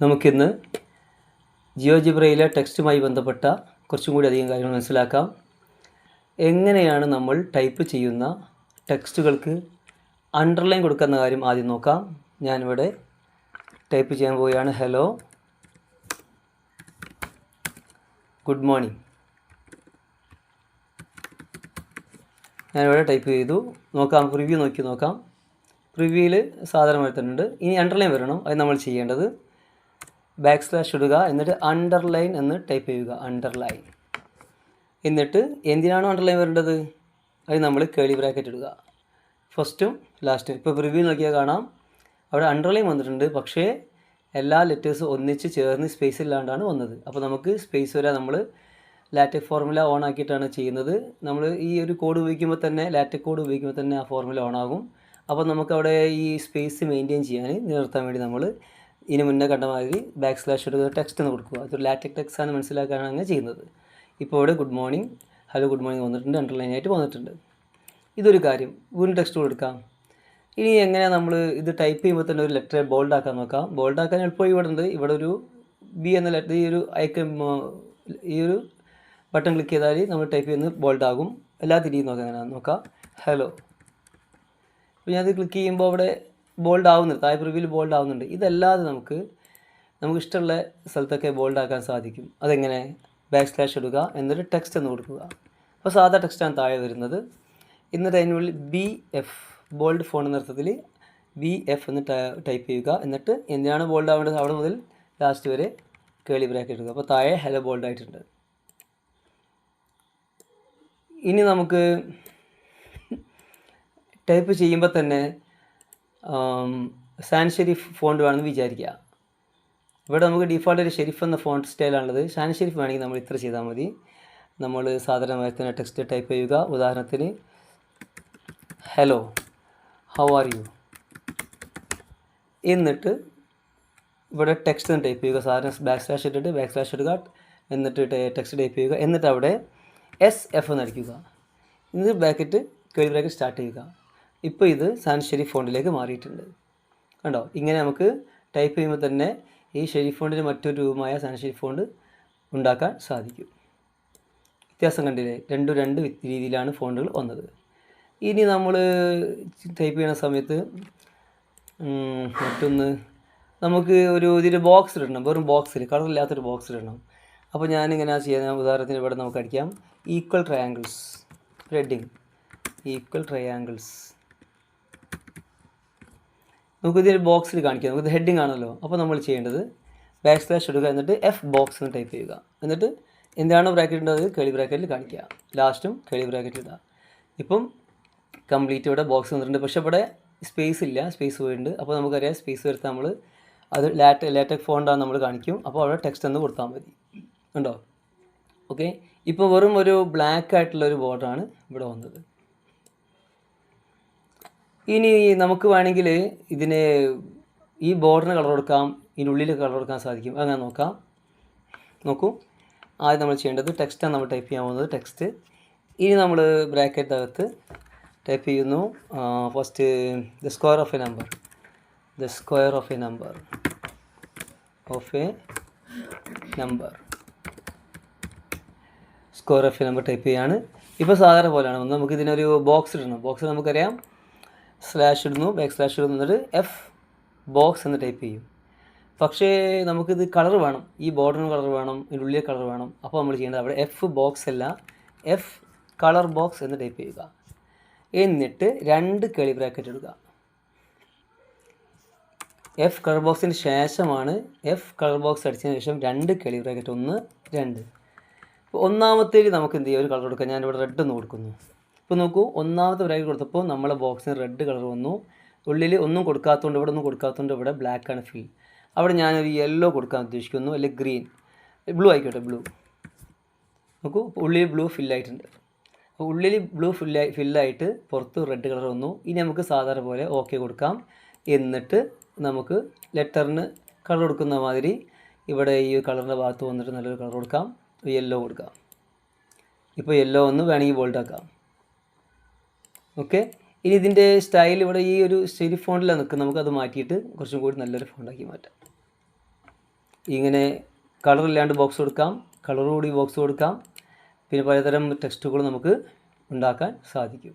നമുക്കിന്ന് ജിയോ ജിബ്രയിലെ ടെക്സ്റ്റുമായി ബന്ധപ്പെട്ട കുറച്ചും കൂടി അധികം കാര്യങ്ങൾ മനസ്സിലാക്കാം. എങ്ങനെയാണ് നമ്മൾ ടൈപ്പ് ചെയ്യുന്ന ടെക്സ്റ്റുകൾക്ക് അണ്ടർലൈൻ കൊടുക്കുന്ന കാര്യം ആദ്യം നോക്കാം. ഞാനിവിടെ ടൈപ്പ് ചെയ്യാൻ പോവുകയാണ്. ഹലോ. Good morning. ഞാനിവിടെ ടൈപ്പ് ചെയ്തു. നോക്കാം പ്രിവ്യൂ നോക്കി നോക്കാം. പ്രിവ്യൂയിൽ സാധനം വരുത്തുന്നുണ്ട് ഇനി അണ്ടർലൈൻ വരണം. അത് നമ്മൾ ചെയ്യേണ്ടത് ബാക്ക് സ്ലാഷ് ഇടുക എന്നിട്ട് അണ്ടർലൈൻ എന്ന് ടൈപ്പ് ചെയ്യുക. അണ്ടർലൈൻ എന്നിട്ട് എന്തിനാണോ അണ്ടർലൈൻ വരേണ്ടത്? അത് നമ്മൾ കേളി ബ്രാക്കറ്റ് ഇടുക. ഫസ്റ്റും ലാസ്റ്റും ഇപ്പോൾ റിവ്യൂ നോക്കിയാൽ കാണാം. അവിടെ അണ്ടർലൈൻ വന്നിട്ടുണ്ട്. പക്ഷേ എല്ലാ ലെറ്റേഴ്സും ഒന്നിച്ച് ചേർന്ന് സ്പേസ് ഇല്ലാണ്ടാണ് വന്നത്. അപ്പോൾ നമുക്ക് സ്പേസ് വരെ നമ്മൾ ലാറ്റക് ഫോർമുല ഓൺ ആക്കിയിട്ടാണ് ചെയ്യുന്നത്. നമ്മൾ ഈ ഒരു കോഡ് ഉപയോഗിക്കുമ്പോൾ തന്നെ ലാറ്റക് കോഡ് ഉപയോഗിക്കുമ്പോൾ തന്നെ ആ ഫോർമുല ഓൺ ആകും. അപ്പോൾ നമുക്കവിടെ ഈ സ്പേസ് മെയിന്റെയിൻ ചെയ്യാൻ നിലനിർത്താൻ വേണ്ടി നമ്മൾ ഇതിന് മുന്നേ കണ്ട മാതിരി ബാക്ക് സ്ലാഷ് എടുക്കുന്ന ടെക്സ്റ്റ് എന്ന് കൊടുക്കുക. അതൊരു ലാറ്റക് ടെക്സ്റ്റ് ആണ് മനസ്സിലാക്കാനാണ് അങ്ങനെ ചെയ്യുന്നത്. ഇപ്പോൾ ഇവിടെ good morning hello good morning വന്നിട്ടുണ്ട്. അണ്ടർലൈൻ ആയിട്ട് വന്നിട്ടുണ്ട്. ഇതൊരു കാര്യം. വീണ്ടും ടെക്സ്റ്റ് കൊടുക്കാം ഇനി എങ്ങനെയാണ് നമ്മൾ ഇത് ടൈപ്പ് ചെയ്യുമ്പോൾ തന്നെ ഒരു ലെറ്റർ ബോൾഡ് ആക്കാൻ നോക്കാം. ബോൾഡ് ആക്കാൻ എളുപ്പം ഇവിടെ ഉണ്ട്. ഇവിടെ ഒരു ബി എന്ന ലെറ്റർ ഈ ഒരു ഐക്കൺ ഈ ഒരു ബട്ടൺ ക്ലിക്ക് ചെയ്താൽ നമ്മൾ ടൈപ്പ് ചെയ്യുന്നത് ബോൾഡ് ആകും. എല്ലാ തിരിയും നോക്കാം. എങ്ങനെയാണെന്ന് നോക്കാം. ഹലോ അപ്പോൾ ഞാനത് ക്ലിക്ക് ചെയ്യുമ്പോൾ അവിടെ ബോൾഡ് ആവുന്നുണ്ട് താഴെ പ്രിവ്യൂവിൽ ബോൾഡ് ആവുന്നുണ്ട് ഇതല്ലാതെ നമുക്ക് നമുക്ക് ഇഷ്ടമുള്ള സ്ഥലത്തൊക്കെ ബോൾഡ് ആക്കാൻ സാധിക്കും. അതെങ്ങനെ? ബാക്ക് സ്ലാഷ് ഇടുക എന്നിട്ട് ടെക്സ്റ്റ് എന്ന് കൊടുക്കുക. അപ്പോൾ സാധാ ടെക്സ്റ്റാണ് താഴെ വരുന്നത്. എന്നിട്ട് അതിനുള്ളിൽ ബി എഫ് ബോൾഡ് ഫോൺ എന്ന അർത്ഥത്തിൽ ബി എഫ് എന്ന് ടൈപ്പ് ചെയ്യുക. എന്നിട്ട് എന്തിനാണ് ബോൾഡ് ആവേണ്ടത് അവിടെ മുതൽ ലാസ്റ്റ് വരെ കേളി ബ്രാക്കറ്റ് ഇടുക. അപ്പോൾ താഴെ ഹലോ ബോൾഡ് ആയിട്ടുണ്ട്. ഇനി നമുക്ക് ടൈപ്പ് ചെയ്യുമ്പോൾ തന്നെ സാൻ ഷെരീഫ് ഫോണ്ട് വേണമെന്ന് വിചാരിക്കുക. ഇവിടെ നമുക്ക് ഡിഫോൾട്ട് ഒരു ഷെരീഫ് എന്ന ഫോണ്ട് സ്റ്റൈലാണുള്ളത് ഷാൻ ഷെരീഫ് വേണമെങ്കിൽ നമ്മൾ ഇത്ര ചെയ്താൽ മതി. നമ്മൾ സാധാരണമായി തന്നെ ടെക്സ്റ്റ് ടൈപ്പ് ചെയ്യുക. ഉദാഹരണത്തിന് ഹലോ ഹൗ ആർ യു എന്നിട്ട് ഇവിടെ ടെക്സ്റ്റ് ടൈപ്പ് ചെയ്യുക. സാധാരണ ബാക്ക് സ്ലാഷ് ഇട്ടിട്ട് ബാക്ക് സ്ലാഷ് ഇടുക. എന്നിട്ട് ടെക്സ്റ്റ് ടൈപ്പ് ചെയ്യുക. എന്നിട്ട് അവിടെ എസ് എഫ് എന്ന് അടിക്കുക. എന്നിട്ട് ബ്രാക്കറ്റ് കേൾ ബ്രാക്കറ്റ് സ്റ്റാർട്ട് ചെയ്യുക. ഇപ്പോൾ ഇത് സാൻ ഷെരീഫ് ഫോണ്ടിലേക്ക് മാറിയിട്ടുണ്ട്. കണ്ടോ? ഇങ്ങനെ നമുക്ക് ടൈപ്പ് ചെയ്യുമ്പോൾ തന്നെ ഈ ഷെരീഫ് ഫോണ്ടിന് മറ്റൊരു രൂപമായ സാൻ ഷെരീഫ് ഫോണ്ട് ഉണ്ടാക്കാൻ സാധിക്കും. വ്യത്യാസം കണ്ടില്ലേ? രണ്ടും രണ്ട് രീതിയിലാണ് ഫോണ്ടുകൾ വന്നത്. ഇനി നമ്മൾ ടൈപ്പ് ചെയ്യുന്ന സമയത്ത് മറ്റൊന്ന് നമുക്ക് ഒരു ഇതിൽ ബോക്സ് ഇടണം. വെറും ബോക്സിൽ കളറില്ലാത്തൊരു ബോക്സ് ഇടണം. അപ്പോൾ ഞാനിങ്ങനെ ചെയ്യാൻ ഉദാഹരണത്തിന് ഇവിടെ നമുക്ക് അടിക്കാം. Equal triangles heading equal triangles നമുക്ക് ഇതിൽ ബോക്സിൽ കാണിക്കാം. നമുക്കിത് ഹെഡിങ് ആണല്ലോ. അപ്പോൾ നമ്മൾ ചെയ്യേണ്ടത് ബാക്ക് സ്ലാഷ് ഇടുക എന്നിട്ട് എഫ് ബോക്സ് എന്ന് ടൈപ്പ് ചെയ്യുക. എന്നിട്ട് എന്താണ് ബ്രാക്കറ്റ് ഉണ്ടത് കേളി ബ്രാക്കറ്റിൽ കാണിക്കുക. ലാസ്റ്റും കേളി ബ്രാക്കറ്റിൽ ഇടുക ഇപ്പം കംപ്ലീറ്റ് ഇവിടെ ബോക്സ് വന്നിട്ടുണ്ട്. പക്ഷേ ഇവിടെ സ്പേസ് ഇല്ല. സ്പേസ് പോയിട്ടുണ്ട്. അപ്പോൾ നമുക്കറിയാം സ്പേസ് വരുത്താൻ നമ്മൾ അത് ലാറ്റ ലാറ്റക് ഫോണ്ടാണ് നമ്മൾ കാണിക്കും. അപ്പോൾ അവിടെ ടെക്സ്റ്റ് എന്ന് കൊടുത്താൽ മതി. ഉണ്ടോ? ഓക്കെ ഇപ്പോൾ വെറും ഒരു ബ്ലാക്ക് ആയിട്ടുള്ള ഒരു ബോർഡറാണ് ഇവിടെ വന്നത്. ഇനി നമുക്ക് വേണമെങ്കിൽ ഇതിന് ഈ ബോർഡറിന് കളർ കൊടുക്കാം ഇതിനുള്ളിൽ കളർ കൊടുക്കാൻ സാധിക്കും. അങ്ങനെ നോക്കാം. നോക്കൂ. ആദ്യം നമ്മൾ ചെയ്യേണ്ടത് ടെക്സ്റ്റാണ് നമ്മൾ ടൈപ്പ് ചെയ്യാൻ പോകുന്നത്. ടെക്സ്റ്റ് ഇനി നമ്മൾ ബ്രാക്കറ്റ് അകത്ത് ടൈപ്പ് ചെയ്യുന്നു. First the square of a number the square of a number of a number square of a number type ചെയ്യാണ്. ഇപ്പോൾ സാധാരണ പോലെയാണ്. നമുക്കിതിനൊരു ബോക്സ് ഇടണം. ബോക്സ് നമുക്കറിയാം സ്ലാഷ് ഇടുന്നു ബാക്ക് സ്ലാഷ് ഇടുന്നു എന്നിട്ട് എഫ് ബോക്സ് എന്ന് ടൈപ്പ് ചെയ്യും. പക്ഷേ നമുക്കിത് കളർ വേണം. ഈ ബോർഡറിന് കളർ വേണം ഇതിനുള്ളിലെ കളർ വേണം. അപ്പോൾ നമ്മൾ ചെയ്യേണ്ടത് അവിടെ എഫ് ബോക്സ് അല്ല എഫ് കളർ ബോക്സ് എന്ന് ടൈപ്പ് ചെയ്യുക. എന്നിട്ട് രണ്ട് കേളി ബ്രാക്കറ്റ് എടുക്കുക എഫ് കളർ ബോക്സിന് ശേഷമാണ് എഫ് കളർ ബോക്സ് അടിച്ചതിന് ശേഷം രണ്ട് കേളി ബ്രാക്കറ്റ് ഒന്ന് രണ്ട്. ഒന്നാമത്തേക്ക് നമുക്ക് എന്ത് ചെയ്യാം? ഒരു കളർ കൊടുക്കാം ഞാനിവിടെ റെഡ് ഒന്ന് കൊടുക്കുന്നു. ഇപ്പോൾ നോക്കൂ ഒന്നാമത്തെ ബ്രാക്കറ്റ് കൊടുത്തപ്പോൾ നമ്മളെ ബോക്സിന് റെഡ് കളർ വന്നു. ഉള്ളിൽ ഒന്നും കൊടുക്കാത്തതുകൊണ്ട് ഇവിടെ ഒന്നും കൊടുക്കാത്തതുകൊണ്ട് ഇവിടെ ബ്ലാക്ക് ആണ് ഫിൽ അവിടെ ഞാനൊരു യെല്ലോ കൊടുക്കാൻ ഉദ്ദേശിക്കുന്നു അല്ലെങ്കിൽ ഗ്രീൻ ബ്ലൂ ആയിക്കോട്ടെ ബ്ലൂ നോക്കൂ ഉള്ളിൽ ബ്ലൂ ഫില്ലായിട്ടുണ്ട് അപ്പോൾ ഉള്ളിൽ ബ്ലൂ ഫില്ലായി ഫില്ലായിട്ട് പുറത്ത് റെഡ് കളർ വന്നു. ഇനി നമുക്ക് സാധാരണ പോലെ ഓക്കെ കൊടുക്കാം. എന്നിട്ട് നമുക്ക് ലെറ്ററിന് കളർ കൊടുക്കുന്ന മാതിരി ഇവിടെ ഈ കളറിന്റെ ഭാഗത്ത് വന്നിട്ട് നല്ലൊരു കളർ കൊടുക്കാം. യെല്ലോ കൊടുക്കാം. ഇപ്പോൾ യെല്ലോ ഒന്ന് വേണമെങ്കിൽ ബോൾഡ് ആക്കാം. ഓക്കെ? ഇനി ഇതിന്റെ സ്റ്റൈൽ ഇവിടെ ഈ ഒരു ശരി ഫോണിലാണ് നിൽക്കുന്നത് നമുക്കത് മാറ്റിയിട്ട് കുറച്ചും കൂടി നല്ലൊരു ഫോണാക്കി മാറ്റാം. ഇങ്ങനെ കളറില്ലാണ്ട് ബോക്സ് കൊടുക്കാം. കളറോടി ബോക്സ് കൊടുക്കാം. പിന്നെ പലതരം ടെക്സ്റ്റുകൾ നമുക്ക് ഉണ്ടാക്കാൻ സാധിക്കും.